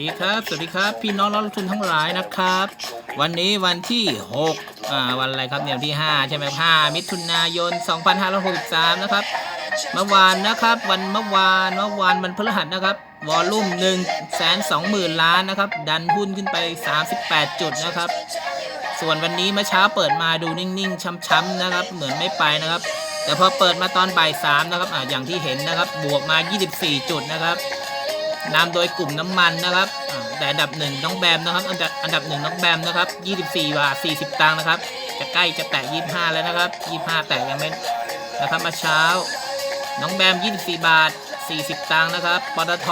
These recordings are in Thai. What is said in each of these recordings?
ดีครับ สวัสดีครับ พี่น้องนักลงทุนทั้งหลายนะครับ วันนี้วันที่6อ่าวันอะไรครับเนี่ยวันที่ 5 ใช่ไหม5มิถุนายน 2563 นะครับ เมื่อวานนะครับ วันเมื่อวานเมื่อวานวันพฤหัสนะครับ วอลลุ่ม1 2 0 0 0 0 ล้านนะครับ ดันหุ้นขึ้นไป 38 จุดนะครับ ส่วนวันนี้เมื่อเช้าเปิดมาดูนิ่งๆ ช้ำๆนะครับ เหมือนไม่ไปนะครับ แต่พอเปิดมาตอนบ่ายสามนะครับอ่าอย่างที่เห็นนะครับ บวกมา 24 จุดนะครับ นำโดยกลุ่มน้ำมันนะครับอ่าแต่อันดับหนึ่งน้องแบมนะครับ อันดับอันดับหนึ่งน้องแบมนะครับ 24 บาท 40 ตังค์นะครับ จะใกล้จะแตะ 25 แล้วนะครับ 25 แตะยังไม่นะครับมาเช้า น้องแบม 24 บาท 40 ตังค์นะครับปตท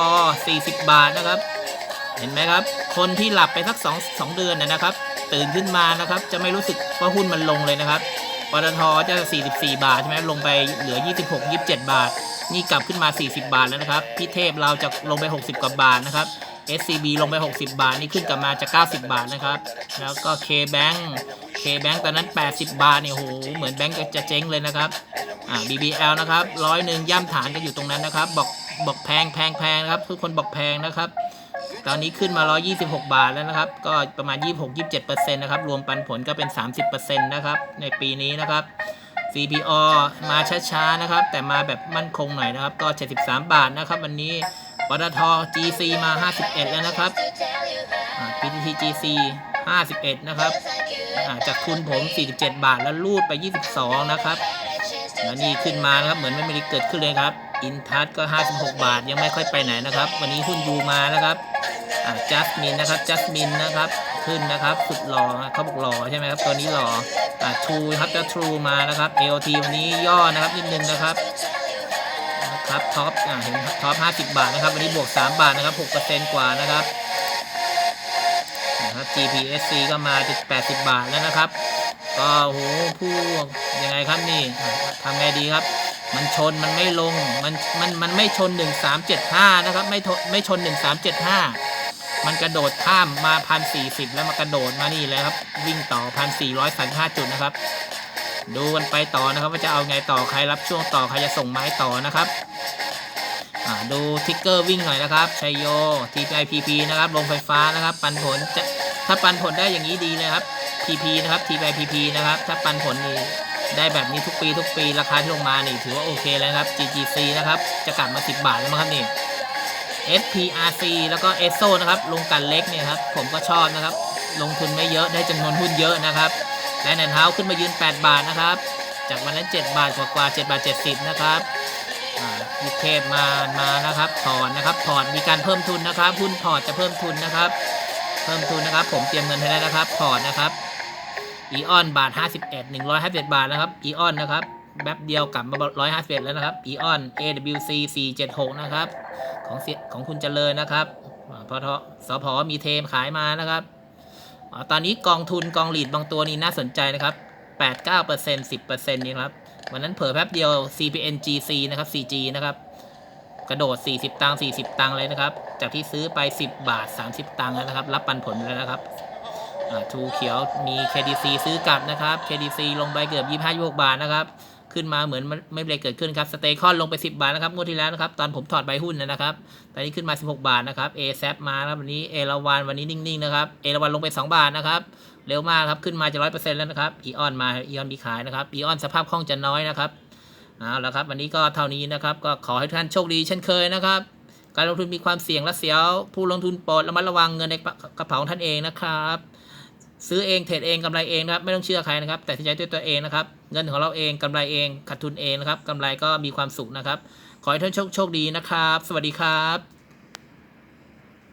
40 บาทนะครับ เห็นไหมครับ คนที่หลับไปสัก2 2เดือนนะนะครับ ตื่นขึ้นมานะครับ จะไม่รู้สึกว่าหุ้นมันลงเลยนะครับปตทจะ 44 บาทใช่ไหมลงไปเหลือ 26 27 บาท นี่กลับขึ้นมา 40 บาทแล้วนะครับ พี่เทพเราจะลงไป 60 กว่าบาทนะครับ SCB ลงไป 60 บาท นี่ขึ้นกลับมาจะ 90 บาทนะครับ แล้วก็ KBank KBank ตอนนั้น 80 บาทเนี่ยโหเหมือนแบงก์จะเจ๊งเลยนะครับอ่า BBL นะครับร้อยหนึ่งย่ำฐานก็อยู่ตรงนั้นนะครับ บอกบอกแพงแพงแพงนะครับทุกคนบอกแพงนะครับ ตอนนี้ขึ้นมา 126 บาทแล้วนะครับ ก็ประมาณ 26-27%นะครับรวมปันผลก็เป็น 30%นะครับในปีนี้นะครับ CPO มาช้าๆนะครับ แต่มาแบบมั่นคงหน่อยนะครับ ก็ 73 บาทนะครับ วันนี้ปตท GC มา 51 แล้วนะครับอ่า PTT GC 51 นะครับจากทุนผม 47 บาทแล้วรูดไป 22 นะครับ แล้วนี่ขึ้นมานะครับ เหมือนไม่มีเกิดขึ้นเลยครับ อินทัศก็ 56 บาทยังไม่ค่อยไปไหนนะครับ วันนี้หุ้นยูมานะครับจัสมินนะครับจัสมินนะครับ ขึ้นนะครับ สุดหล่อเขาบอกหล่อใช่ไหมครับ ตัวนี้หล่อ อ่าทรูครับจะทรูมานะครับ AOT วันนี้ย่อนะครับนิดนึงนะครับนะครับท็อปอ่าเห็นท็อป50 บาทนะครับ วันนี้บวก 3 บาทนะครับ 6%กว่านะครับนะครับ GPSC ก็มาจุด80 บาทแล้วนะครับ ก็โหผู้ยังไงครับนี่ทำไงดีครับ มันชนมันไม่ลง มันมันมันไม่ชน 1375 นะครับ ไม่ไม่ชน 1375 มันกระโดดข้ามมาพันสี่สิบแล้วมากระโดดมานี่เลยครับ วิ่งต่อพันสี่ร้อยสามห้าจุดนะครับ ดูกันไปต่อนะครับ ว่าจะเอาไงต่อใครรับช่วงต่อใครจะส่งไม้ต่อนะครับดูทิกเกอร์วิ่งหน่อยนะครับชัยโย TPIPP นะครับลงไฟฟ้านะครับ ปันผลจะถ้าปันผลได้อย่างนี้ดีเลยครับ PP นะครับ TPIPP นะครับ ถ้าปันผลนี่ได้แบบนี้ทุกปีทุกปีราคาที่ลงมานี่ถือว่าโอเคแล้วครับ GGC นะครับ จะกลับมา 10 บาทแล้วมั้งครับนี่ SPRC แล้วก็ ESO นะครับลงกันเล็กเนี่ยครับผมก็ชอบนะครับ ลงทุนไม่เยอะได้จำนวนหุ้นเยอะนะครับ และแนนเท้าขึ้นมายืน 8 บาทนะครับ จากวันนั้น7บาทกว่าๆ7บาท70 นะครับอ่ายุเทพมามานะครับถอนนะครับถอนมีการเพิ่มทุนนะครับ หุ้นพอร์ตจะเพิ่มทุนนะครับ เพิ่มทุนนะครับ ผมเตรียมเงินให้แล้วนะครับพอร์ตนะครับอีออนบาท 51 151 บาทนะครับอีออนนะครับ แป๊บเดียวกลับมา151แล้วนะครับอีออน AWC 476นะครับ ของเสียของคุณเจริญนะครับอ่าพอทสพมีเทมขายมานะครับอตอนนี้กองทุนกองหลีดบางตัวนี้น่าสนใจนะครับ8 9 10นี่ครับวันนั้นเผลอแป๊บเดียว CPN GC นะครับ CG นะครับกระโดด 40 ตังค์ 40 ตังค์เลยนะครับ จากที่ซื้อไป 10 บาท 30 ตังค์แล้วนะครับ รับปันผลแล้วนะครับทูเขียวมี KDC ซื้อกลับนะครับ KDC ลงไปเกือบ 25 26 บาทนะครับ ขึ้นมาเหมือนมันไม่เลยเกิดขึ้นครับสเตคอนลงไป 10 บาทนะครับงวดที่แล้วนะครับตอนผมถอดใบหุ้นนะครับตอนนี้ขึ้นมา 16 บาทนะครับ a z มาแล้ววันนี้เอราวันวันนี้นิ่งๆนะครับเอราวันลงไป 2 บาทนะครับเร็วมากครับขึ้นมาจะร้อยเปอร์เซ็นต์แล้วนะครับอีออนมาอีออนมีขายนะครับอีออนสภาพคล่องจะน้อยนะครับเอาละครับวันนี้ก็เท่านี้นะครับก็ขอให้ท่านโชคดีเช่นเคยนะครับการลงทุนมีความเสี่ยงและเสียวผู้ลงทุนโปรดระมัดระวังเงินในกระเป๋าของท่านเองนะครับ ซื้อเองเทรดเองกำไรเองนะครับไม่ต้องเชื่อใครนะครับ แต่สินใจด้วยตัวเองนะครับ เงินของเราเองกำไรเองขาดทุนเองนะครับกำไรก็มีความสุขนะครับ ขอให้ท่านโชคโชคดีนะครับ สวัสดีครับ